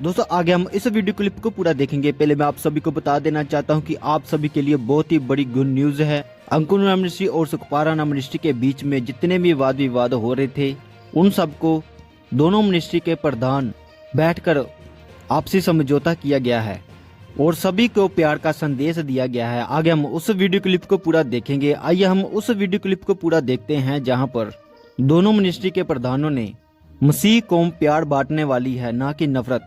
दोस्तों, आगे हम इस वीडियो क्लिप को पूरा देखेंगे। पहले मैं आप सभी को बता देना चाहता हूँ कि आप सभी के लिए बहुत ही बड़ी गुड न्यूज़ है। अंकुर मिनिस्ट्री और सुखपारा मिनिस्ट्री के बीच में जितने भी वाद विवाद हो रहे थे, उन सबको दोनों मिनिस्ट्री के प्रधान बैठकर आपसी समझौता किया गया है और सभी को प्यार का संदेश दिया गया है। आगे हम उस वीडियो क्लिप को पूरा देखेंगे। आइए हम उस वीडियो क्लिप को पूरा देखते हैं जहाँ पर दोनों मिनिस्ट्री के प्रधानों ने मसीह कौम प्यार बांटने वाली है, ना कि नफरत।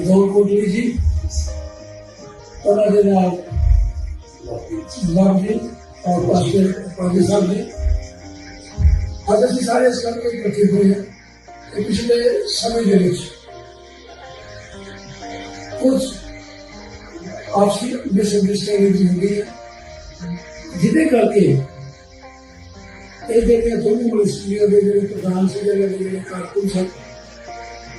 जॉन कोटली जी ਉਹਨਾਂ ਦੇ ਨਾਲ ਲਾਭ ਜੀ ਔਰ ਪਾਸੇ ਪਾਸੇ ਸਾਹਿਬ ਜੀ ਅੱਜ ਅਸੀਂ ਸਾਰੇ ਇਸ ਕਰਕੇ ਇਕੱਠੇ ਹੋਏ ਹਾਂ ਕਿ ਪਿਛਲੇ ਸਮੇਂ ਦੇ ਵਿੱਚ ਕੁਝ ਆਪਸੀ ਮਿਸਅੰਡਰਸਟੈਂਡਿੰਗ ਹੋ ਗਈ ਹੈ ਜਿਹਦੇ ਕਰਕੇ ਇਹ ਜਿਹੜੀਆਂ ਦੋਨੋਂ ਮਿਨਿਸਟਰੀਆਂ ਦੇ ਜਿਹੜੇ ਪ੍ਰਧਾਨ ਸੀ ਜਿਹੜੇ ਜਿਹੜੇ ਕਾਰਕੁਨ ਸਨ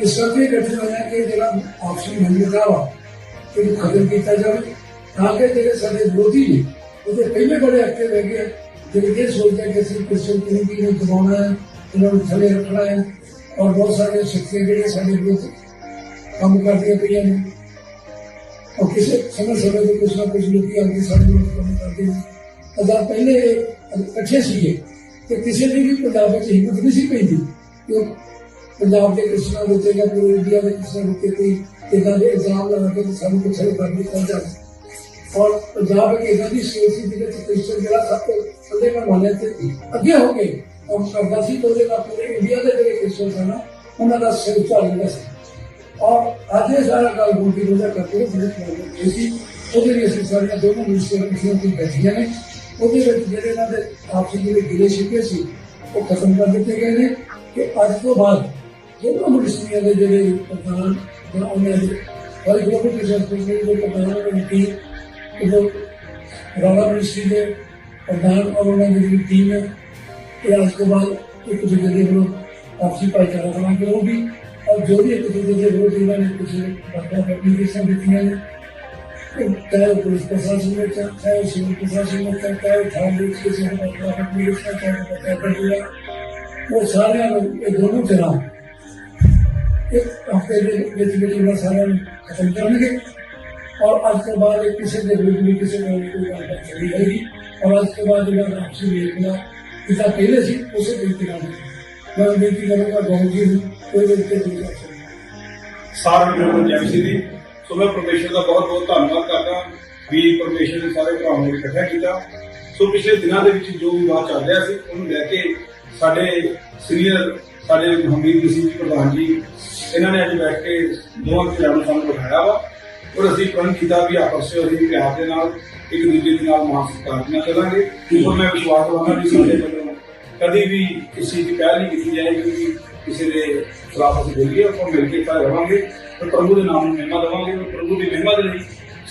ਇਸ ਕਰਕੇ ਇਕੱਠੇ ਹੋਏ ਹਾਂ ਕਿ ਜਿਹੜਾ ਆਪਸੀ ਮਨਮੁਟਾਵਾ ਇਹਨੂੰ ਖਤਮ ਕੀਤਾ ਜਾਵੇ ਤਾਂ ਕਿ ਜਿਹੜੇ ਸਾਡੇ ਵਿਰੋਧੀ ਨੇ ਉਹਦੇ ਪਹਿਲੇ ਬੜੇ ਐਕਟਿਵ ਹੈਗੇ ਆ ਜਿਹੜੇ ਇਹ ਸੋਚਦੇ ਆ ਕਿ ਅਸੀਂ ਕ੍ਰਿਸਚਨ ਕਮਿਊਨਿਟੀ ਨੂੰ ਦਬਾਉਣਾ ਹੈ ਇਹਨਾਂ ਨੂੰ ਥੱਲੇ ਰੱਖਣਾ ਹੈ ਔਰ ਬਹੁਤ ਸਾਰੇ ਸ਼ਕਤੀਆਂ ਜਿਹੜੀਆਂ ਸਾਡੇ ਵਿਰੁੱਧ ਕੰਮ ਕਰਦੀਆਂ ਪਈਆਂ ਨੇ ਔਰ ਕਿਸੇ ਸਮੇਂ ਸਮੇਂ ਤੇ ਕੁਛ ਨਾ ਕੁਛ ਲੋਕੀ ਆ ਕੇ ਸਾਡੇ ਵਿਰੁੱਧ ਕੰਮ ਕਰਦੇ ਨੇ ਅਦਾ ਪਹਿਲੇ ਇਹ ਇਕੱਠੇ ਸੀਗੇ ਤੇ ਕਿਸੇ ਦੀ ਵੀ ਪੰਜਾਬ ਵਿੱਚ ਹਿੰਮਤ ਨਹੀਂ ਸੀ ਪੈਂਦੀ ਕਿ ਉਹ ਪੰਜਾਬ ਦੇ ਕ੍ਰਿਸਚਨਾਂ ਦੇ ਉੱਤੇ ਜਾਂ ਪੂਰੇ ਇੰਡੀਆ ਦੇ ਕ੍ਰਿਸਚਨਾਂ ਦੇ ਉੱਤੇ ਕੋਈ ਇਦਾਂ ਦੇ ਇਲਜ਼ਾਮ ਲਾ ਕੇ ਸਾਨੂੰ ਕੁਛ ਕਰ ਦਿੱਤਾ ਜਾਵੇ और पंजाब एक ऐसा भी स्टेट ਸੀ ਜਿਹਦੇ ਚ ਕ੍ਰਿਸਚਨ ਜਿਹੜਾ ਸਭ ਤੋਂ ਥੱਲੇ ਦਾ ਮੰਨਿਆ ਤੇ ਅੱਗੇ ਹੋ ਗਏ ਔਰ ਕਰਦਾ ਸੀ ਤੋਂ ਜਿਹੜਾ ਪੂਰੇ ਇੰਡੀਆ ਦੇ ਜਿਹੜੇ ਕ੍ਰਿਸਚਨ ਸਨ ਨਾ, ਉਹਨਾਂ ਦਾ ਸਿਰ ਝਾੜ ਜਾਂਦਾ ਸੀ ਔਰ ਅੱਜ ਇਹ ਸਾਰਾ ਗੱਲ ਗੁੰਡੀ ਰੋਜ਼ਾ ਕਰਕੇ ਉਹ ਬੜੇ ਪ੍ਰੋਬਲਮ ਸੀ ਉਹਦੇ ਲਈ ਅਸੀਂ ਸਾਰੀਆਂ ਦੋਨੋਂ ਮਿਨਿਸਟਰ ਮਿਸ਼ਨ ਦੀ ਬੈਠੀਆਂ ਨੇ ਉਹਦੇ ਵਿੱਚ ਜਿਹੜੇ ਇਹਨਾਂ ਦੇ ਆਪਸੀ ਜਿਹੜੇ ਗਿਲੇ ਸ਼ਿਕਵੇ ਸੀ ਉਹ ਖਤਮ ਕਰ ਦਿੱਤੇ ਗਏ ਨੇ ਕਿ ਅੱਜ ਤੋਂ ਬਾਅਦ Io direi che parlano, ma non è poi dopo che si è spiegato che parlano di te, dopo रौला मिश्री ने प्रधान और उन्होंने मेरी टीम है ये आज के बाद एक दूसरे के लोग आपसी भाईचारा बना के होगी और जो भी एक दूसरे के लोग टीम ने कुछ एप्लीकेशन देती है चाहे वो पुलिस प्रशासन में चाहे वो सिविल प्रशासन में चाहे वो थाना पुलिस के दोनों एक हफ्ते के ਵਿੱਚ ਵਿੱਚ ਇਹਨਾਂ ਸਾਰਿਆਂ ਨੂੰ ਖਤਮ ਕਰਨਗੇ और आज के बाद एक किसी के विरुद्ध भी किसी को भी कोई बात चली रहेगी और आज के बाद जो है आपसे भी एक पिता पहले से उसे बेनती करूंगा मैं बेनती करूंगा गाँव जी हूँ कोई बेनती नहीं कर सकता ਸਾਰਿਆਂ ਨੂੰ ਜੈ ਮਸੀਹ ਦੀ ਸੋ ਮੈਂ ਪਰਮੇਸ਼ਰ ਦਾ ਬਹੁਤ ਬਹੁਤ ਧੰਨਵਾਦ ਕਰਦਾ ਵੀ ਪਰਮੇਸ਼ਰ ਨੇ ਸਾਰੇ ਭਰਾਵਾਂ ਨੂੰ ਇਕੱਠਾ ਕੀਤਾ ਸੋ ਪਿਛਲੇ ਦਿਨਾਂ ਦੇ ਵਿੱਚ ਜੋ ਵਿਵਾਦ ਚੱਲ ਰਿਹਾ ਸੀ ਉਹਨੂੰ ਲੈ ਕੇ ਸਾਡੇ ਸੀਨੀਅਰ, ਸਾਡੇ ਹਮੀਦ ਸਿੰਘ ਜੀ ਪ੍ਰਧਾਨ ਜੀ, ਇਹਨਾਂ ਨੇ ਅੱਜ ਬੈਠ ਕੇ ਦੋਹਾਂ ਦੇ ਲੈਵਲ ਸਾਨੂੰ ਬਿਠਾਇਆ ਵਾ। ਔਰ ਅਸੀਂ ਪ੍ਰਣ ਕੀਤਾ ਵੀ ਆਪਸ ਵਿੱਚ ਅਸੀਂ ਪਿਆਰ ਦੇ ਨਾਲ, ਇੱਕ ਦੂਜੇ ਦੇ ਨਾਲ ਮਾਫ ਕਰਨਾ ਕਰਾਂਗੇ ਔਰ ਮੈਂ ਵਿਸ਼ਵਾਸ ਦਵਾਉਂਦਾ ਵੀ ਸਾਡੇ ਵੱਲੋਂ ਕਦੀ ਵੀ ਕਿਸੇ ਦੀ ਪਹਿਲ ਨਹੀਂ ਕੀਤੀ ਜਾਏਗੀ ਕਿ ਕਿਸੇ ਦੇ ਖਿਲਾਫ ਅਸੀਂ ਬੋਲੀਏ, ਆਪਾਂ ਮਿਲ ਕੇ ਕਰ ਰਵਾਂਗੇ। ਤੇ ਪ੍ਰਭੂ ਦੇ ਨਾਮ ਨੂੰ ਮਹਿਮਾ ਦੇਵਾਂਗੇ ਤੇ ਪ੍ਰਭੂ ਦੀ ਮਹਿਮਾ ਦੇ ਲਈ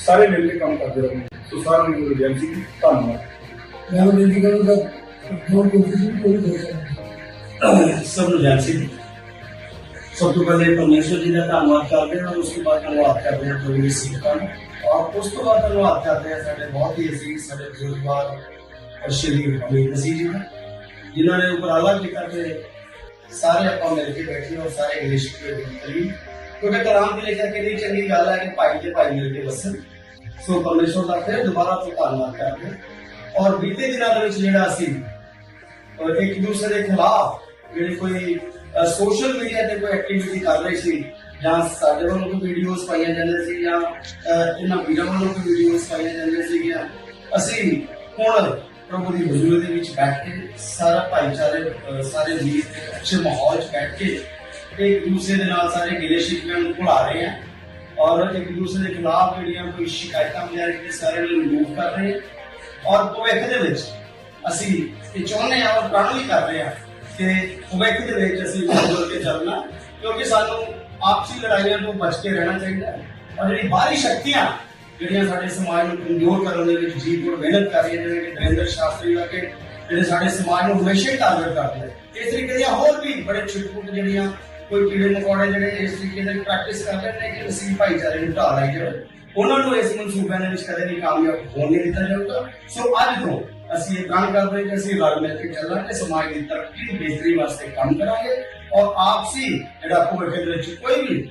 ਸਾਰੇ ਮਿਲ ਕੇ ਕੰਮ ਕਰਦੇ ਰਹਾਂਗੇ ਸੋ ਸਾਰਿਆਂ ਨੂੰ ਗੁਰੂ ਜੀ, ਧੰਨਵਾਦ। ਮੈਂ ਉਹ ਜੀ सब रुझान सब तो पहले परमेश्वर जी का धनवाद करते हैं और उसके बाद धनवाद करते हैं थोड़ी सिंह का और उस तो बाद धनवाद करते हैं, साढ़े बहुत ही अज़ीज़ साढ़े बजुर्गवार श्री अमीर नसीर जी का जिन्होंने उपराला किया करके सारे आप मिल के बैठे और सारे रिश्त क्योंकि कलाम के लेकर के लिए चंगी गल है कि भाई के भाई मिल के बसन। सो परमेश्वर का फिर दोबारा तो धनवाद करते हैं। और बीते दिनों जो ਔਰ ਇੱਕ ਦੂਸਰੇ ਦੇ ਖਿਲਾਫ ਜਿਹੜੇ ਕੋਈ ਸੋਸ਼ਲ ਮੀਡੀਆ ਤੇ ਕੋਈ ਐਕਟੀਵਿਟੀ ਕਰ ਰਹੇ ਸੀ, ਜਾਂ ਸਾਡੇ ਵੱਲੋਂ ਕੋਈ ਵੀਡੀਓਜ਼ ਪਾਈਆਂ ਜਾਂਦੀਆਂ ਸੀ, ਜਾਂ ਇਹਨਾਂ ਵੀਰਾਂ ਵੱਲੋਂ ਕੋਈ ਵੀਡੀਓਜ਼ ਪਾਈਆਂ ਜਾਂਦੀਆਂ ਸੀਗੀਆਂ, ਅਸੀਂ ਹੁਣ ਪ੍ਰਭੂ ਦੀ ਹਜ਼ੂਰੀ ਦੇ ਵਿੱਚ ਬੈਠ ਕੇ ਸਾਰਾ ਭਾਈਚਾਰੇ ਸਾਰੇ ਵੀਰ ਇੱਕ ਅੱਛੇ ਮਾਹੌਲ 'ਚ ਬੈਠ ਕੇ ਇੱਕ ਦੂਸਰੇ ਦੇ ਨਾਲ ਸਾਰੇ ਗਿਲੇ ਸ਼ਿਕਵੇ ਨੂੰ ਭੁਲਾ ਰਹੇ ਹਾਂ। ਔਰ ਇੱਕ ਦੂਸਰੇ ਦੇ ਖਿਲਾਫ ਜਿਹੜੀਆਂ ਕੋਈ ਸ਼ਿਕਾਇਤਾਂ ਵਗੈਰਾ ਸਾਰੇ ਨੂੰ ਰਿਮੂਵ ਕਰ ਰਹੇ ਹਾਂ। ਔਰ ਭਵਿੱਖ ਦੇ ਵਿੱਚ ਅਸੀਂ ਇਹ ਚਾਹੁੰਦੇ ਹਾਂ, ਔਰ ਪ੍ਰਣ ਵੀ ਕਰ ਰਹੇ ਹਾਂ ਕਿ ਭਵਿੱਖ ਦੇ ਵਿੱਚ ਅਸੀਂ ਮਿਲ ਕੇ ਚੱਲਣਾ, ਕਿਉਂਕਿ ਸਾਨੂੰ ਆਪਸੀ ਲੜਾਈਆਂ ਤੋਂ ਬਚ ਕੇ ਰਹਿਣਾ ਚਾਹੀਦਾ ਹੈ। ਔਰ ਜਿਹੜੀ ਬਾਹਰੀ ਸ਼ਕਤੀਆਂ ਜਿਹੜੀਆਂ ਸਾਡੇ ਸਮਾਜ ਨੂੰ ਕਮਜ਼ੋਰ ਕਰਨ ਦੇ ਵਿੱਚ ਜੀ ਮਿਹਨਤ ਕਰ ਰਹੀਆਂ ਜਿਵੇਂ ਕਿ ਨਰਿੰਦਰ ਸ਼ਾਸਤਰੀ ਵਰਗੇ ਜਿਹੜੇ ਸਾਡੇ ਸਮਾਜ ਨੂੰ ਹਮੇਸ਼ਾ ਹੀ ਟਾਰਗੇਟ ਕਰਦੇ ਨੇ, ਇਸ ਤਰੀਕੇ ਦੀਆਂ ਹੋਰ ਵੀ ਬੜੇ ਛੁੱਟ ਜਿਹੜੀਆਂ ਕੋਈ ਕੀੜੇ ਮਕੌੜੇ ਜਿਹੜੇ ਇਸ ਤਰੀਕੇ ਦੀ ਪ੍ਰੈਕਟਿਸ ਕਰ ਰਹੇ ਨੇ ਕਿ ਅਸੀਂ ਭਾਈਚਾਰੇ ਨੂੰ ਢਾਹ ਲਾਈ ਜਾਵੇ ਉਹਨਾਂ ਨੂੰ ਇਸ ਮਨਸੂਬਿਆਂ ਦੇ ਵਿੱਚ ਕਦੇ ਵੀ ਕਾਮਯਾਬ ਹੋਣ ਨਹੀਂ ਦਿੱਤਾ ਜਾਊਗਾ। ਸੋ ਅੱਜ ਤੋਂ ਅਸੀਂ ਇਹ ਗੱਲ ਕਰਦੇ ਹਾਂ ਕਿ ਅਸੀਂ ਰਲ ਮਿਲ ਕੇ ਚੱਲਾਂਗੇ ਸਮਾਜ ਦੀ ਤਰੱਕੀ ਦੀ ਬਿਹਤਰੀ ਵਾਸਤੇ ਕੰਮ ਕਰਾਂਗੇ ਔਰ ਆਪਸੀ ਜਿਹੜਾ ਭਵਿੱਖ ਦੇ ਵਿੱਚ ਕੋਈ ਵੀ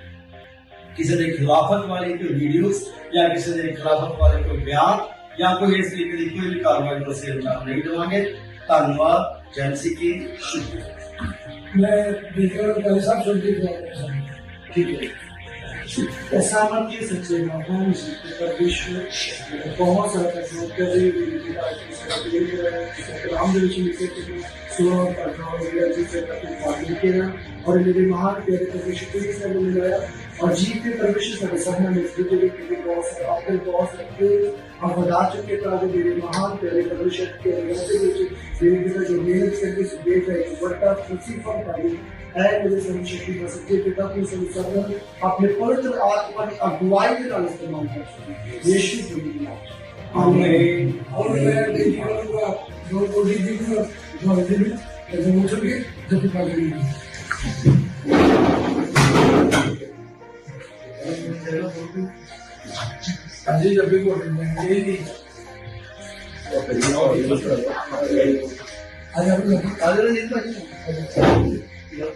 ਕਿਸੇ ਦੇ ਖਿਲਾਫਤ ਵਾਲੀ ਕੋਈ ਵੀਡੀਓਜ਼ ਜਾਂ ਕਿਸੇ ਦੇ ਖਿਲਾਫਤ ਵਾਲੇ ਕੋਈ ਬਿਆਨ ਜਾਂ ਕੋਈ ਇਸ ਤਰੀਕੇ ਦੀ ਕੋਈ ਵੀ ਕਾਰਵਾਈ ਨੂੰ ਅਸੀਂ ਅੰਜਾਮ ਨਹੀਂ ਦੇਵਾਂਗੇ ਧੰਨਵਾਦ ਜੈ ਸਿੱਖ ਜੀ ਸ਼ੁਕਰੀਆ मैं देखकर पहले सब सुन के दुआ करता हूँ ठीक है ऐसा मत कह सोचेगा हम पर विश्व बहुत सारा शोध कर रही है रामदेव जी के सुबह अठारह जी से लिखेगा और मेरे महान प्यारे परमेश्वर को ही सब मिलाया और जीव में परमेश्वर सब सहना में स्थित हुए क्योंकि बहुत सारे आपके बहुत सारे और बता चुके था मेरे महान प्यारे परमेश्वर के अंदर से मेरे पिता जो मेहनत करके देख रहे हैं बड़ा खुशी फल पाई है का सच्चे पिता की संसर्ग अपने पवित्र आत्मा की अगुवाई के नाल इस्तेमाल कर सकते यीशु के नाम आमीन। और मैं देखी करूँगा जो बोली जी को जो दिन जो मुझे भी जब का करेंगे अजी जब भी आज नहीं। Adiós, adiós, adiós.